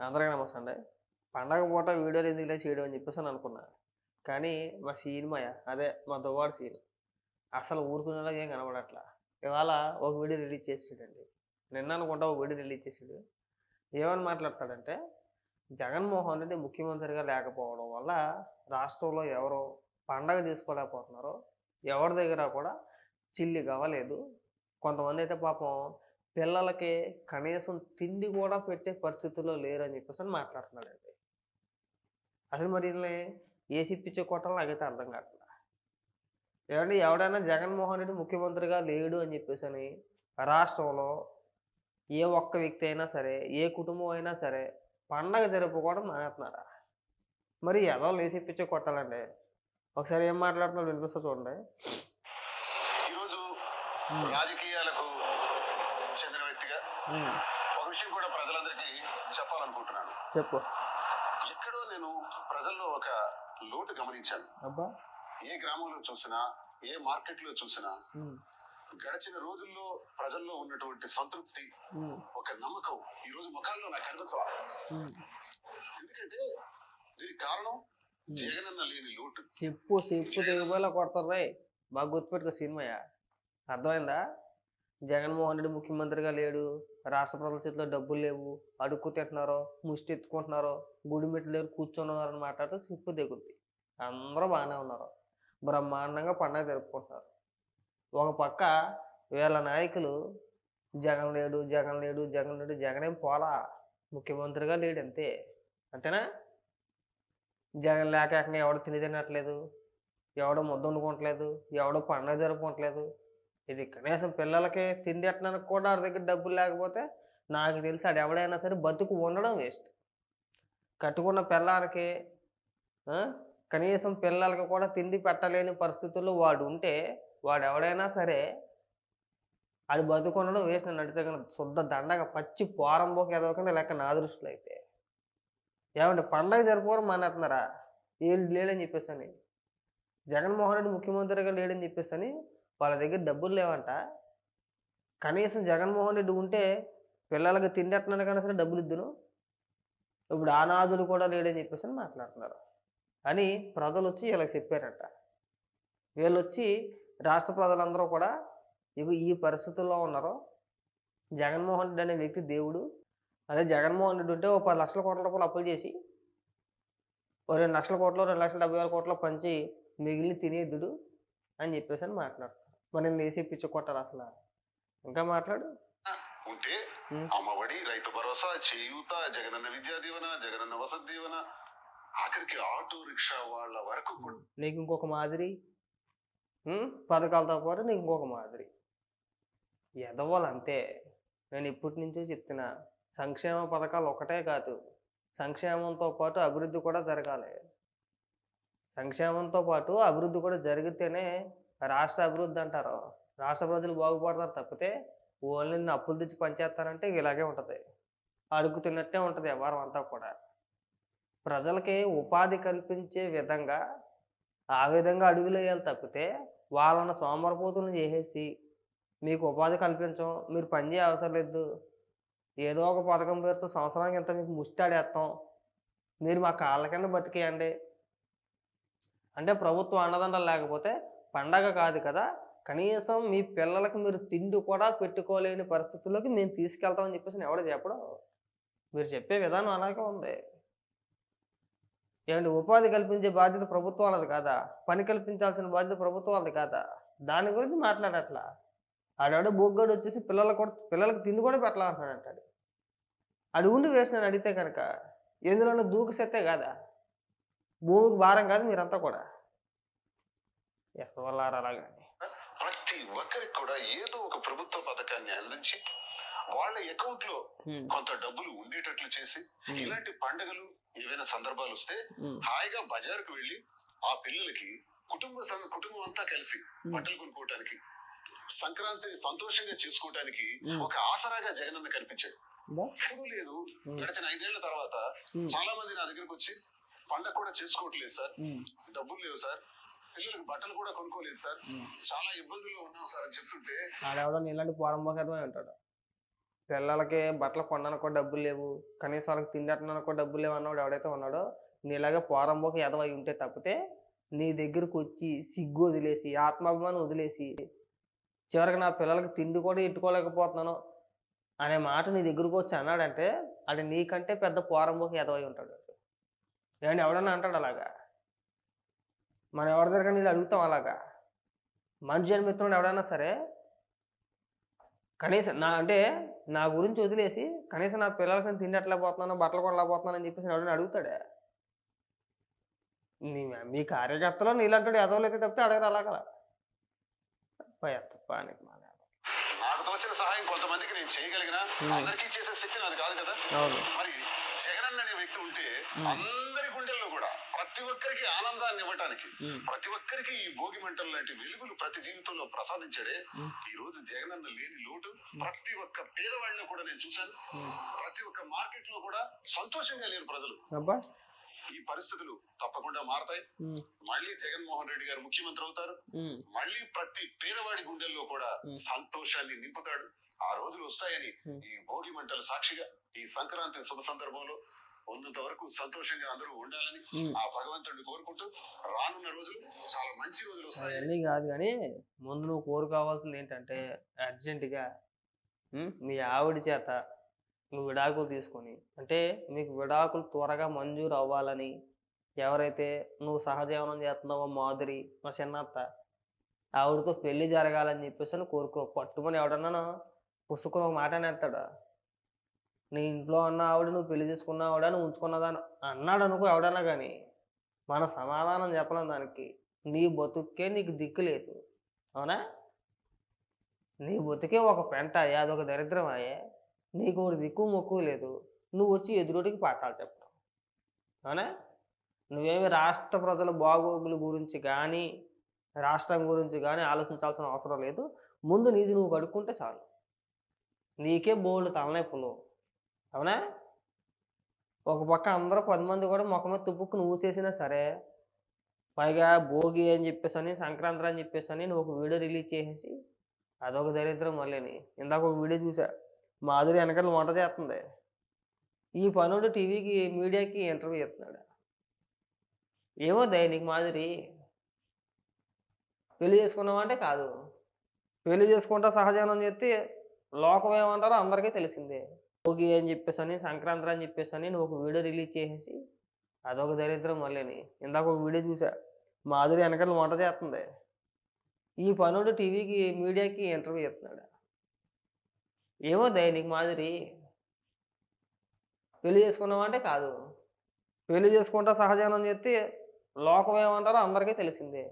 అందరికీ నమస్తే అండి. పండగ పూట వీడియోలు ఎందుకులే చేయడం అని చెప్పేసి అని అనుకున్నా. కానీ మా సీనిమాయ అదే మా దువ్వాడు సీన్. అసలు ఊరుకునేలా ఏం కనబడట్లా. ఇవాళ ఒక వీడియో రిలీజ్ చేసాడండి నిన్న అనుకుంటా ఒక వీడియో రిలీజ్ చేసాడు. ఏమని మాట్లాడతాడంటే జగన్మోహన్ రెడ్డి ముఖ్యమంత్రిగా లేకపోవడం వల్ల రాష్ట్రంలో ఎవరు పండగ తీసుకోలేకపోతున్నారో ఎవరి దగ్గర కూడా చిల్లి కావలేదు కొంతమంది అయితే పాపం పిల్లలకి కనీసం తిండి కూడా పెట్టే పరిస్థితుల్లో లేరని చెప్పేసి అని మాట్లాడుతున్నాడండి. అసలు మరి వీళ్ళని ఏసీ పిచ్చి కొట్టాలని నాకైతే అర్థం కావట్లేదు ఏమంటే ఎవడైనా జగన్మోహన్ రెడ్డి ముఖ్యమంత్రిగా లేడు అని చెప్పేసి అని రాష్ట్రంలో ఏ ఒక్క వ్యక్తి అయినా సరే ఏ కుటుంబం అయినా సరే పండగ జరుపుకోవడం మానేస్తున్నారా? మరి ఎలా లేసి పిచ్చి కొట్టాలండి ఒకసారి ఏం మాట్లాడుతున్నాడు వినిపిస్తా చూడండి. ఈరోజు రాజకీయాలకు ఒక విషయం కూడా ప్రజలందరికీ చెప్పాలనుకుంటున్నాను. చెప్పు. ఎక్కడో నేను ప్రజల్లో ఒక లోటు గమనించాను. అబ్బా. ఏ గ్రామంలో చూసినా ఏ మార్కెట్లో చూసినా గడిచిన రోజుల్లో ప్రజల్లో ఉన్నటువంటి సంతృప్తి ఒక నమ్మకం ఈ రోజు ముఖాల్లో నాకు కనిపించాలి. ఎందుకంటే దీనికి కారణం జగనన్న లేని లోటు. చెప్పు చెప్పు తెగిపోయేలా కొడతారు రే? బాగా గుర్తుపెట్టుకో సినిమాయా. అర్థమైందా? జగన్మోహన్ రెడ్డి ముఖ్యమంత్రిగా లేడు. రాష్ట్ర ప్రజల చేతిలో డబ్బులు లేవు అడుక్కు తింటున్నారో ముష్టి ఎత్తుకుంటున్నారో గుడి మెట్లు కూర్చున్నారని మాట్లాడితే సిప్పు దిగుద్ది అందరూ బాగానే ఉన్నారు. బ్రహ్మాండంగా పండగ జరుపుకుంటున్నారు. ఒక పక్క వీళ్ళ నాయకులు జగన్ లేడు జగన్ లేడు జగన్ లేడు జగనేం పోలా? ముఖ్యమంత్రిగా లేడు అంతే. అంతేనా? జగన్ లేక ఏకంగా ఎవడు తిని తినట్లేదు ఎవడో ముద్ద వండుకోవట్లేదు ఎవడో పండగ జరుపుకోవట్లేదు ఇది కనీసం పిల్లలకి తిండి ఎట్టడానికి కూడా వాడి దగ్గర డబ్బులు లేకపోతే నాకు తెలిసి ఆడు ఎవడైనా సరే బతుకు ఉండడం వేస్ట్ కట్టుకున్న పిల్లలకి కనీసం పిల్లలకి కూడా తిండి పెట్టలేని పరిస్థితుల్లో వాడు ఉంటే వాడు ఎవడైనా సరే అది బతుకుండడం వేస్ట్ నడితే అడిగితే శుద్ధ దండగ పచ్చి పోరంబోకి ఎదవకుండా లెక్క నా దృష్టిలో అయితే. ఏమంటే పండగ జరుపుకోవడం మానేస్తున్నారా? ఏళ్ళు లేడని చెప్పేసి అని జగన్మోహన్ రెడ్డి ముఖ్యమంత్రిగా లేడని చెప్పేసి అని వాళ్ళ దగ్గర డబ్బులు లేవంట. కనీసం జగన్మోహన్ రెడ్డి ఉంటే పిల్లలకి తిండెట్టడానికైనా సరే డబ్బులు ఇద్దును ఇప్పుడు ఆనాదులు కూడా లేడని చెప్పేసి అని మాట్లాడుతున్నారు. అని ప్రజలు వచ్చి వీళ్ళకి చెప్పారట. వీళ్ళు వచ్చి రాష్ట్ర ప్రజలందరూ కూడా ఇవి ఈ పరిస్థితుల్లో ఉన్నారు జగన్మోహన్ రెడ్డి అనే వ్యక్తి దేవుడు అదే జగన్మోహన్ రెడ్డి ఉంటే ఓ పది లక్షల కోట్ల రూపాయలు అప్పులు చేసి ఓ రెండు లక్షల కోట్లు రెండు లక్షల డెబ్బై వేల కోట్లు పంచి మిగిలిన తినేద్దుడు అని చెప్పేసి అని మాట్లాడుతున్నారు. మరి నేను వేసి పిచ్చి కొట్టాలి అసలు. ఇంకా మాట్లాడు. ఉంటే. అమ్మఒడి రైతు భరోసా చేయూత జగనన్న విద్యా దీవెన జగనన్న వసతి దీవెన ఆఖరికి ఆటో రిక్షా వాళ్ళ వరకు నీకు ఇంకొక మాదిరి? పథకాలతో పాటు నీకు ఇంకొక మాదిరి. ఎదవాలి అంతే నేను ఇప్పటి నుంచో చెప్తున్నా. సంక్షేమ పథకాలు ఒకటే కాదు. సంక్షేమంతో పాటు అభివృద్ధి కూడా జరగాలి. సంక్షేమంతో పాటు అభివృద్ధి కూడా జరిగితేనే రాష్ట్ర అభివృద్ధి అంటారు. రాష్ట్ర ప్రజలు బాగుపడతారు తప్పితే ఓన్లీ అప్పులు తెచ్చి పనిచేస్తారంటే ఇలాగే ఉంటుంది. అడుగు తిన్నట్టే ఉంటుంది వ్యవహారం అంతా కూడా. ప్రజలకి ఉపాధి కల్పించే విధంగా ఆ విధంగా అడుగులు వేయాలి తప్పితే వాళ్ళని సోమరపోతులను చేసేసి మీకు ఉపాధి కల్పించం మీరు పనిచేయ అవసరం లేదు. ఏదో ఒక పథకం పేరుతో సంవత్సరానికి ఇంత మీకు ముష్టాడేస్తాం మీరు మా కాళ్ళ కింద బతికేయండి. అంటే ప్రభుత్వం అండదండలు లేకపోతే పండగ కాదు కదా కనీసం మీ పిల్లలకు మీరు తిండి కూడా పెట్టుకోలేని పరిస్థితుల్లోకి మేము తీసుకెళ్తామని చెప్పేసి ఎవడో చెప్పడం మీరు చెప్పే విధానం అలాగే ఉంది. ఏమంటే ఉపాధి కల్పించే బాధ్యత ప్రభుత్వం కాదా? పని కల్పించాల్సిన బాధ్యత ప్రభుత్వం కాదా? దాని గురించి మాట్లాడట్లా? ఆడాడు బొగ్గడు వచ్చేసి పిల్లలకు కూడా పిల్లలకు తిండి కూడా పెట్టాలంటాడు ఆడు ఉండి వేసినాను అడిగితే కనుక ఎందులోనూ దూకు సెత్తే కాదా? భూమికి భారం కాదు మీరంతా కూడా. ప్రతి ఒక్కరికి కూడా ఏదో ఒక ప్రభుత్వ పథకాన్ని అందించి వాళ్ళ అకౌంట్లో కొంత డబ్బులు ఉండేటట్లు చేసి ఇలాంటి పండుగలు ఏవైనా సందర్భాలు వస్తే హాయిగా బజార్కు వెళ్ళి ఆ పిల్లలకి కుటుంబ కుటుంబం అంతా కలిసి బట్టలు కొనుక్కోవటానికి సంక్రాంతిని సంతోషంగా చేసుకోవటానికి. ఒక ఆసరాగా జగనన్న కనిపించాడు. ఎప్పుడూ లేదు. గడిచిన ఐదేళ్ళ తర్వాత. చాలా మంది నా దగ్గరకు వచ్చి పండగ కూడా చేసుకోవట్లేదు సార్. డబ్బులు లేవు సార్. పిల్లలకు బట్టలు కూడా కొనుక్కోలేదు సార్. చాలా ఇబ్బందుల్లో ఉన్నాం సార్ అని చెప్తుంటే. ఆడెవడో నీలాంటి పోరంబోకేతమే ఉంటాడు పిల్లలకి బట్టలు కొనడానికి కూడా డబ్బులు లేవు. కనీసం వాళ్ళకి తిండి అట్టడానికి కూడా డబ్బులు లేవు అన్నవాడు ఎవడైతే ఉన్నాడో నీలాగే పోరంబోకి ఎదవై ఉంటే తప్పితే నీ దగ్గరకు వచ్చి సిగ్గు వదిలేసి ఆత్మాభిమానం వదిలేసి చివరికి నా పిల్లలకి తిండి కూడా ఇట్టుకోలేకపోతున్నాను అనే మాట నీ దగ్గరకు వచ్చి అన్నాడంటే అది నీకంటే పెద్ద పోరంబోకి ఎదవై ఉంటాడు. ఏమండి ఎవడన్నా అంటాడు అలాగా? మనం ఎవరి దగ్గర నీళ్ళు అడుగుతాం అలాగా. మనిషి జన్మిత్రుడు ఎవడన్నా సరే కనీసం నా అంటే నా గురించి వదిలేసి కనీసం నా పిల్లలకి నేను తిండట్లేకపోతున్నాను బట్టలు కొనలేకపోతున్నాను అని చెప్పేసి ఎవడన్నా అడుగుతాడే? నీ మీ కార్యకర్తలో నీళ్ళంటాడు ఎదవలైతే తప్పితే అడగరు అలాగలా తప్ప నీకు తోచిన సహాయం కొంతమందికి నేను చేయగలిగిన. అందరికీ చేసే శక్తి నాది కాదు కదా. అవును. మరి జగన్ అనే వ్యక్తి ఉంటే. అందరి గుండెల్లో కూడా ప్రతి ఒక్కరికి ఆనందాన్ని ఇవ్వటానికి ప్రతి ఒక్కరికి ఈ భోగి మంటలు లాంటి వెలుగులు ప్రతి జీవితంలో ప్రసాదించాడే. ఈ రోజు జగన్ అన్న లేని లోటు ప్రతి ఒక్క పేదవాళ్ళలో కూడా నేను చూశాను. ప్రతి ఒక్క మార్కెట్లో కూడా సంతోషంగా లేరు ప్రజలు. ఈ పరిస్థితులు తప్పకుండా మారతాయి. మళ్ళీ జగన్మోహన్ రెడ్డి గారు ముఖ్యమంత్రి అవుతారు. మళ్ళీ ప్రతి పేదవాడి గుండెల్లో కూడా. సంతోషాన్ని నింపుతాడు. ఆ రోజులు వస్తాయని. ఈ భోగి మంటల సాక్షిగా ఈ సంక్రాంతి శుభ సందర్భంలో ఉన్నంత వరకు సంతోషంగా అందరూ ఉండాలని. ఆ భగవంతుడిని కోరుకుంటూ రానున్న రోజులు చాలా మంచి రోజులు వస్తాయని కాదు కానీ ముందు నువ్వు కోరుకోవాల్సింది ఏంటంటే అర్జెంటుగా మీ ఆవిడ చేత నువ్వు విడాకులు తీసుకొని అంటే మీకు విడాకులు త్వరగా మంజూరు అవ్వాలని ఎవరైతే నువ్వు సహజీవనం చేస్తున్నావో మాధురి మా చిన్నత్త ఆవిడతో పెళ్ళి జరగాలని చెప్పేసి అని కోరుకో పట్టుమని ఎవడన్నా పుసుకుని ఒక మాట అనేస్తాడు నీ ఇంట్లో ఉన్న ఆవిడ నువ్వు పెళ్ళి చేసుకున్నావాడా నువ్వు ఉంచుకున్నదాని అన్నాడు అనుకో ఎవడన్నా కానీ మన సమాధానం చెప్పలేం దానికి. నీ బతుకే నీకు దిక్కు లేదు. అవునా? నీ బతుకే ఒక పెంట అయ్యా అదొక దరిద్రం అయ్యే. నీకు ఒకటి దిక్కు మొక్కు లేదు. నువ్వు వచ్చి ఎదురుడికి పాఠాలు చెప్పడం. అవునా? నువ్వేమి రాష్ట్ర ప్రజల బాగోగుల గురించి కానీ రాష్ట్రం గురించి కానీ ఆలోచించాల్సిన అవసరం లేదు. ముందు నీది నువ్వు కడుక్కుంటే చాలు. నీకే బోల్డ్ తలనొప్పులు. అవునా? ఒక పక్క అందరూ పది మంది కూడా ముఖం మీద తుప్పుకు నువ్వు చేసినా సరే పైగా భోగి అని చెప్పేసి అని సంక్రాంతి అని చెప్పేసి అని నువ్వు ఒక వీడియో రిలీజ్ చేసేసి అదొక దరిద్రం మళ్ళీని ఇందాక ఒక వీడియో చూసా. మాధురి వెనకాల వంట చేస్తుంది. ఈ పనుడు టీవీకి మీడియాకి ఇంటర్వ్యూ ఇస్తున్నాడు ఏమో దయ నీకు మాధురి. పెళ్ళి చేసుకున్నావా అంటే కాదు. పెళ్ళి చేసుకుంటా సహజానం చేస్తే లోకం ఏమంటారో అందరికీ తెలిసిందే. భోగి అని చెప్పేసి అని సంక్రాంతి అని చెప్పేసి అని నువ్వు ఒక వీడియో రిలీజ్ చేసేసి అదొక దరిద్రం మళ్ళీని ఇందాక ఒక వీడియో చూసా మాధురి వెనకాల వంట చేస్తుంది ఈ పనుడు టీవీకి మీడియాకి ఇంటర్వ్యూ ఇస్తున్నాడు ఏమో దయ నీకు మాదిరి పెళ్ళి చేసుకున్నావా అంటే కాదు. పెళ్ళి చేసుకుంటా సహజానం చేస్తే లోకం ఏమంటారో అందరికీ తెలిసిందే.